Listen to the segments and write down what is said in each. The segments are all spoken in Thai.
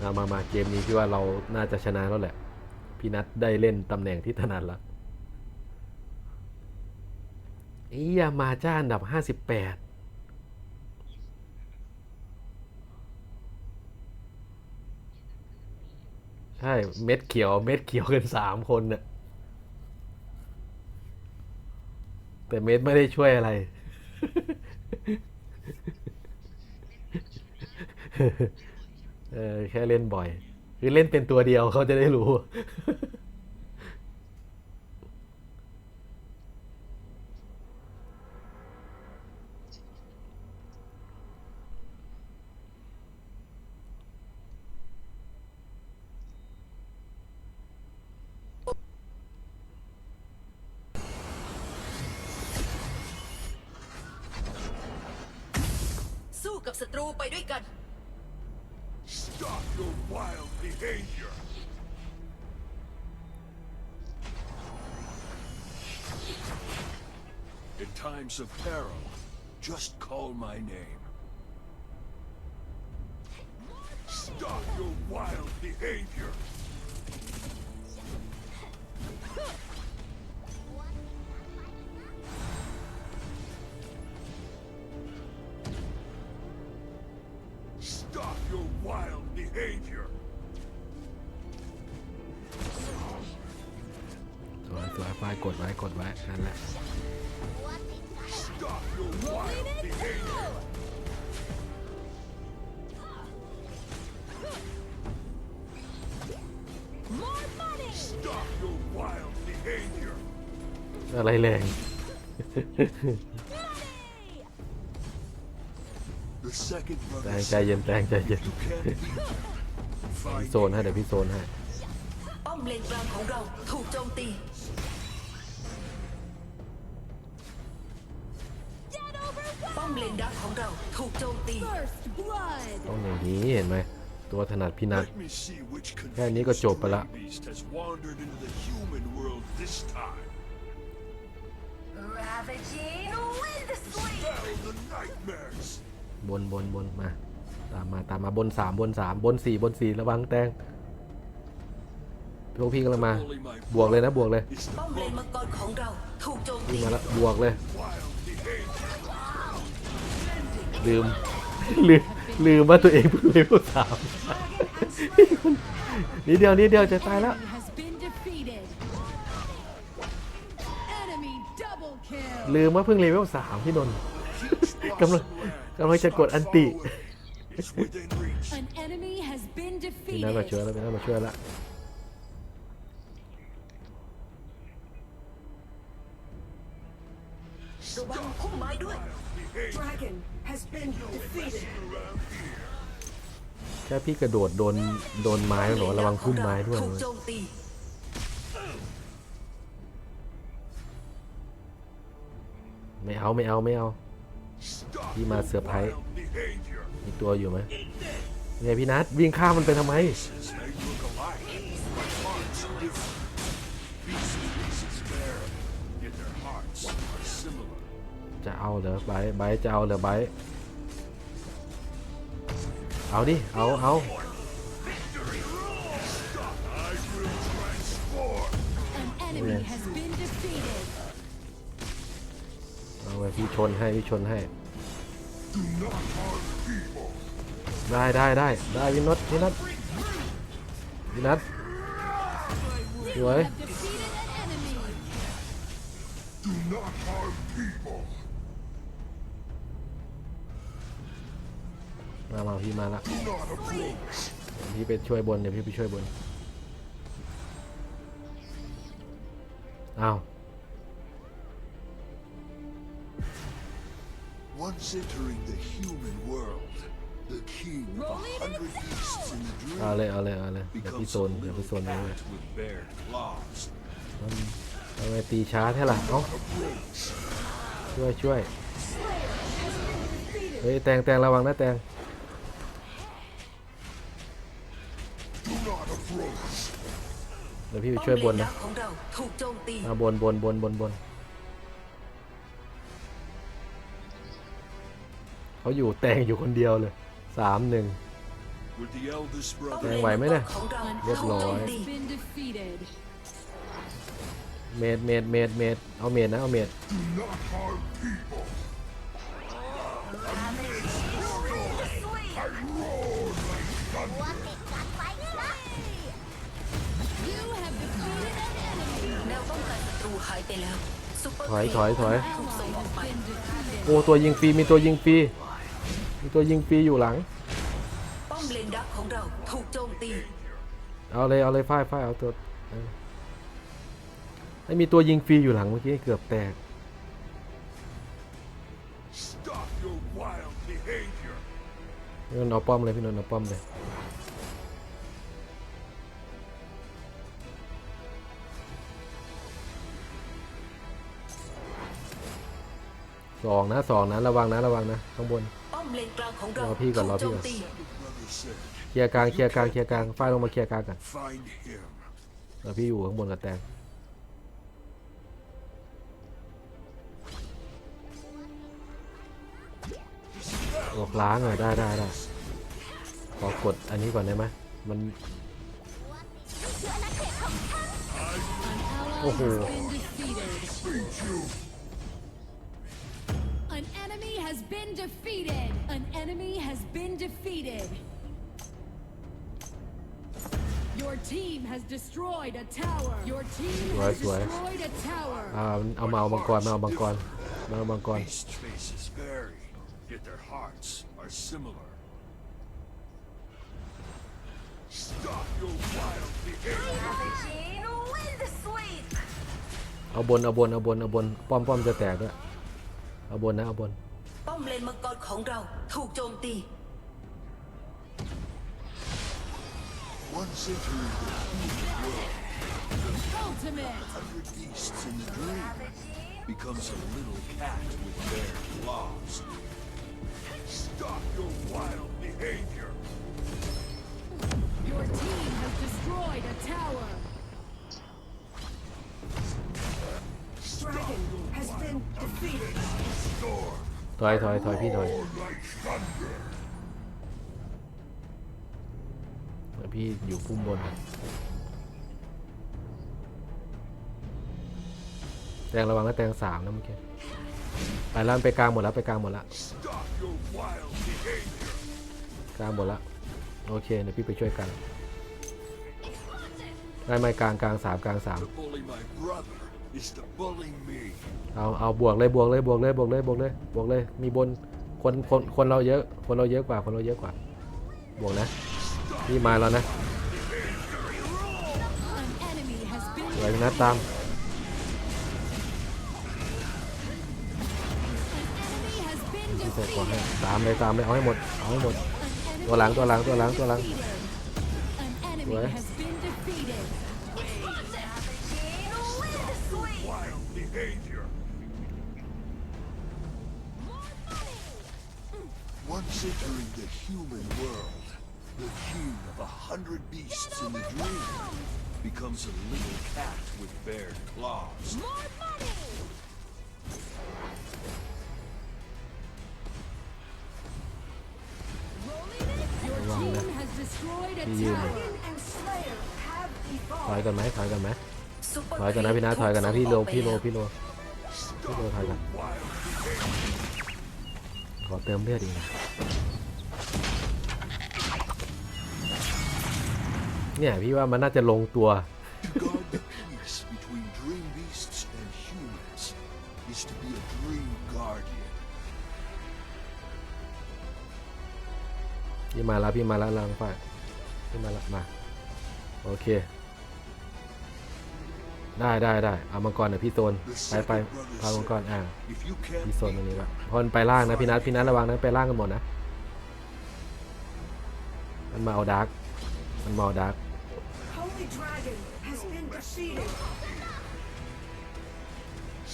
เอามามาเกมนี้พี่ว่าเราน่าจะชนะแล้วแหละ พี่นัทได้เล่นตำแหน่งที่ถนัดละไอ้ยามาจ้าอันดับห้าสิบแปดใช่ เม็ดเขียว เม็ดเขียวกันสามคนน่ะ แต่เม็ดไม่ได้ช่วยอะไร เออแค่เล่นบ่อย คือเล่นเป็นตัวเดียวเขาจะได้รู้ สู้กับศัตรูไปด้วยกัน Stop your wild behavior! In times of peril, just call my name. Stop your wild behavior! กดไว้กดไว้นั่นแหละอะไรแรง แตงใจเย็นแตงใจเย็นพี่โซนให้เดี๋ยวพี่โซนให้ ป้อมเลนกลางของเราถูกโจมตี ป้อมเลนดักของเราถูกโจมตี First blood. ต้องอย่างนี้เห็นไหมตัวถนัดพี่นัท Let me see which แค่นี้ก็จบไปละ confused beast has wandered into the human world this time. Ravaging Windsley Battle the nightmares. บนบนบนมา ตามมาตามมาบนสามบนสามบนสี่บนสี่ระวังแตงพวกพี่กำลังมา Only my บวกเลยนะบวกเลย is ป้อ the มเลนมังกรของเราถูกโจมวิ่ตีงมาแล้วบวกเลย wild behavior. ลืม ลืม ลืมว่าตัวเองเพิ่งเลเวลสามนิดเดียวนิดเดียวจะตายแล้ว Enemy has been defeated. Enemy double kill. ลืมว่าเพิ่งเลเวลสามพี่นนท์กำลังกำลังจะกดอันติ It's within reach. An enemy has been พี่นัทมาช่วย defeated. แล้วพี่นัทมาช่วยแล้วระวังพุ่มไม้ด้วย Behavior. แค่พี่กระโดดโดนโดนไม้หรอระวังพุ่มไม้ด้วยถูกโจมตีไม่เอาไม่เอาไม่เอา Stop Đi mà your sửa phải. wild behavior. มีตัวอยู่ไหมเนี่ยพี่นัทวิ่งข้ามมันไปทำไม They look alike, but hearts are different. Beast faces bear, yet their hearts are similar. จะเอาเหรอไบร์ทไบร์ทจะเอาเหรอไบร์ท เอาดิ เอาเอา I will transform. An enemy has been defeated. เอาไว้พี่ชนให้ พี่ชนให้ Do not harm people. ได้ได้ได้ได้พี่นัทพี่นัทพี่นัทสวย Have defeated an enemy. Do not harm people. มามาพี่มาละ Do not approach. เดี๋ยวพี่ไปช่วยบนเดี๋ยวพี่ไปช่วยบนอ้าว Once entering the human world, the king of a Rolling it hundred beasts in the เอา dream เลยเอาเลยเอาเลยเดี๋ยวพี่ becomes โซ a นเดี๋ยวพี่ little โซนไปเลย cat with bared claws. ทำไมตีช้าแท้ล่ะเอ้า Approach. ช่วยช่วยเฮ้ยแตงแตงระวังนะแตง เดี๋ยวพี่ไปช่วยบนนะป้อมเลดักของเราถูกโจมตีมาบนบนบนบนบนเขาอยู่แตงอยู่คนเดียวเลยสามหนึ่ง with the eldest ป้อม brother. เลนไหวไหมเนี่ยของเรา An เรียบร้อย ally has been defeated. เมดเมดเมดเมดเอาเมดนะ เอาเมด หายไปแล้วซุปเปอร์ถอยคถอยถอย ถูกส่งออกไป Been defeated. โอ้ตัวยิงฟรีมีตัวยิงฟรีมีตัวยิงฟรีอยู่หลัง ป้อมเลนดักของเราถูกโจมตี เอาเลยเอาเลยฝ้ายฝ้ายเอาตัวเออไอ้มีตัวยิงฟรีอยู่หลังเมื่อกี้เกือบแตก Stop your wild behavior. พี่นนท์เอาป้อมเลยพี่นนท์เอาป้อมเลย สองนะสองนะระวังนะระวังนะข้างบน ป้อมเลนกลางของเรารอพี่ก่อนรอพี่ถูก่อนโจมตี Your brother said, เคลียร์กลางเคลียร์กลางเคลียร์กลางฝ้ายลงมาเคลียร์กลางกัน find him. เดี๋ยวพี่อยู่ข้างบนกับแตงออกล้างอะได้ได้ได้ขอกดอันนี้ก่อนได้ไหมมัน An ally Oh. has been defeated. been defeated. An enemy has been defeated. Your team has destroyed a tower. Your team has Right, right. destroyed a tower. อ่าเอามาเอามังกรมาเอามังกรมาเอามังกร Beast faces vary, yet their hearts are similar. Stop your wild behavior. เอาบนเอาบนเอาบนเอาบนป้อมป้อมจะแตกด้วยเอาบนนะเอาบน ป้อมเลนมังกรของเราถูกโจมตี Once entering the Ultimate. hundred beasts in the dream, becomes a little cat with bare claws. Stop your wild behavior. Your team has destroyed a tower. Dragon has been defeated ถอยถอยถอยพี่ถอยเดี๋ยวพี่อยู่พุ่มบน แตงระวังนะแตงสามนะเมื่อกี้ไปแล้วมันไปกลางหมดแล้วไปกลางหมดแล้วกลางหมดแล้วโอเคเดี๋ยวพี่ไปช่วยกลางไม่ไม่กลางกลางสามกลางสาม To bully my brother is to bully me. เอาเอาบวกเลยบวกเลยบวกเลยบวกเลยบวกเลยบวกเลยมีบนคนคนคนเราเยอะ คนเราเยอะกว่าคนเราเยอะกว่า บวกนะพี่มาแล้วนะ An enemy has been สวยนะตาม An enemy has been พี่ใส่ก่อนให้ตามเลยตามเลยเอาให้หมดเอาให้หมดตัวหลังตัวหลังตัวหลังตัวหลัง defeated. An enemy entering the human world, the king of a hundred beasts in the dream becomes a little cat with bare claws. Your Wrong team there. has destroyed a Đi tower. ถอยกันไหมถอยกันไหม ซุปเปอร์ ถอยกันนะพี่นะถอยกันนะพี่โลพี่โลพี่โลพี่โลถอยกัน Wild ขอเติมเลือดอีกนะเนี่ยพี่ว่ามันน่าจะลงตัว To guard the peace between dream beasts and humans is to be a dream guardian. พี่มาแล้วพี่มาแล้วลังฝ่ายพี่มาแล้วมา โอเค ได้ได้ได้เอามังกรเดี๋ยวพี่โซน The ไปไป second brother พามังกร said, อ่า if you can't พี่โซน beat ตรงนี้ละพอนไปล่างนะพี่นัทพี่นัทระวังนะไปล่างกันหมดนะมันมาเอาดาร์กมันมาเอาดาร์ก Holy Dragon has been defeated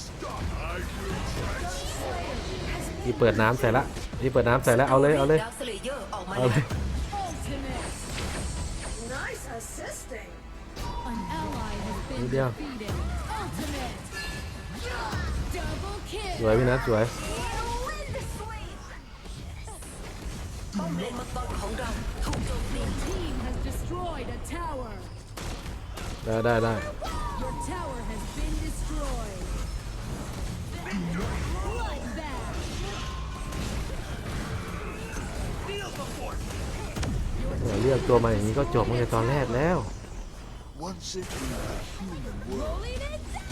stop, I will try พี่เปิดน้ำใส่ละพี่เปิดน้ำใส่แล้วเอาเลยเอาเลยดาวสเลเยอร์ออกมาเอาเลย Ultimate. Nice assisting An ally has วยพี่นัสวย ได้ได้ได้เรียกตัวมาอย่างนี้ก็จบเมื่อตอนแรกแล้ว Once it be human world the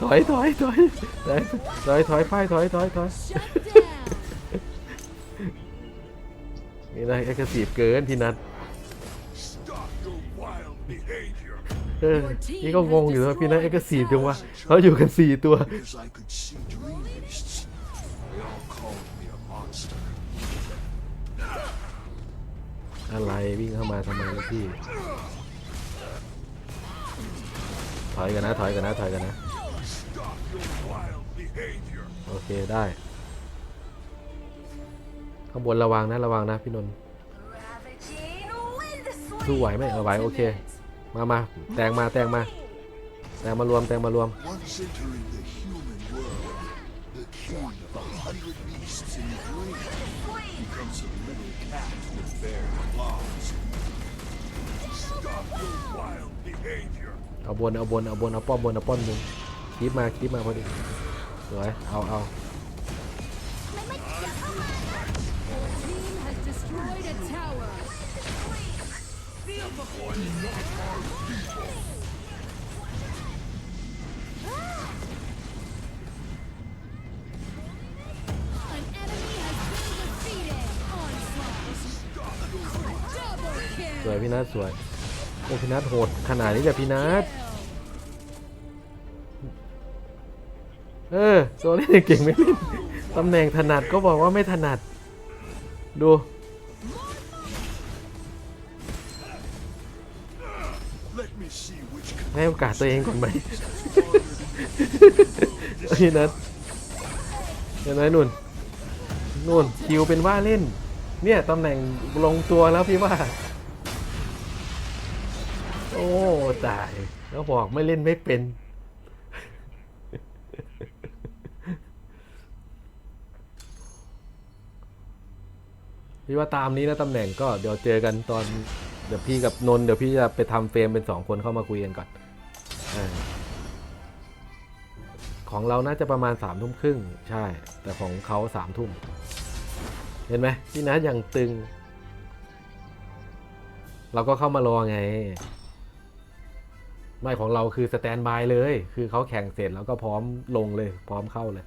ถอยถอยถอยถอยถอยถอยไปถอยถอยถอยนี่นะแอคทีฟเกินพี่นัทเออนี่ก็งงอยู่ว่าพี่นัทแอคทีฟจังวะเขาอยู่กันสี่ตัวอะไรวิ่งเข้ามาทำไมล่ะพี่ ถอยกันนะถอยกันนะถอยกันนะ โอเคได้ ข้างบนระวังนะระวังนะพี่นนท์สู้ไหวไหมเออไหวโอเค มามาแตงมาแตงมา แตงมารวมแตงมารวม เอาบนเอาบนเอาบนเอาป้อมบนเอาป้อมึง คีบมาคีบมาพอดีสวยเอาเอาสวยพี่นัทสวยโอ้พี่นัทโหดขนาดนี้เลยพี่นัท เออตัวเล่นเก่งไม่เล่นตำแหน่งถนัดก็บอกว่าไม่ถนัด ดู ให้โอกาสตัวเองก่อนไหมพี่นัทเห็นไหมนุ่นนุ่นคิวเป็นว่าเล่น เนี่ยตำแหน่งลงตัวแล้วพี่ว่า โอ้ตายแล้วบอกไม่เล่นไม่เป็น พี่ว่าตามนี้นะตำแหน่งก็เดี๋ยวเจอกันตอนเดี๋ยวพี่กับนนท์เดี๋ยวพี่จะไปทำเฟรมเป็นสองคนเข้ามาคุยกันก่อนเออของเราน่าจะประมาณสามทุ่มครึ่งใช่ แต่ของเขาสามทุ่มเห็นไหมพี่นัทยังตึง เราก็เข้ามารอไง ไม่ของเราคือสแตนบายเลย คือเขาแข่งเสร็จแล้วก็พร้อมลงเลย พร้อมเข้าเลย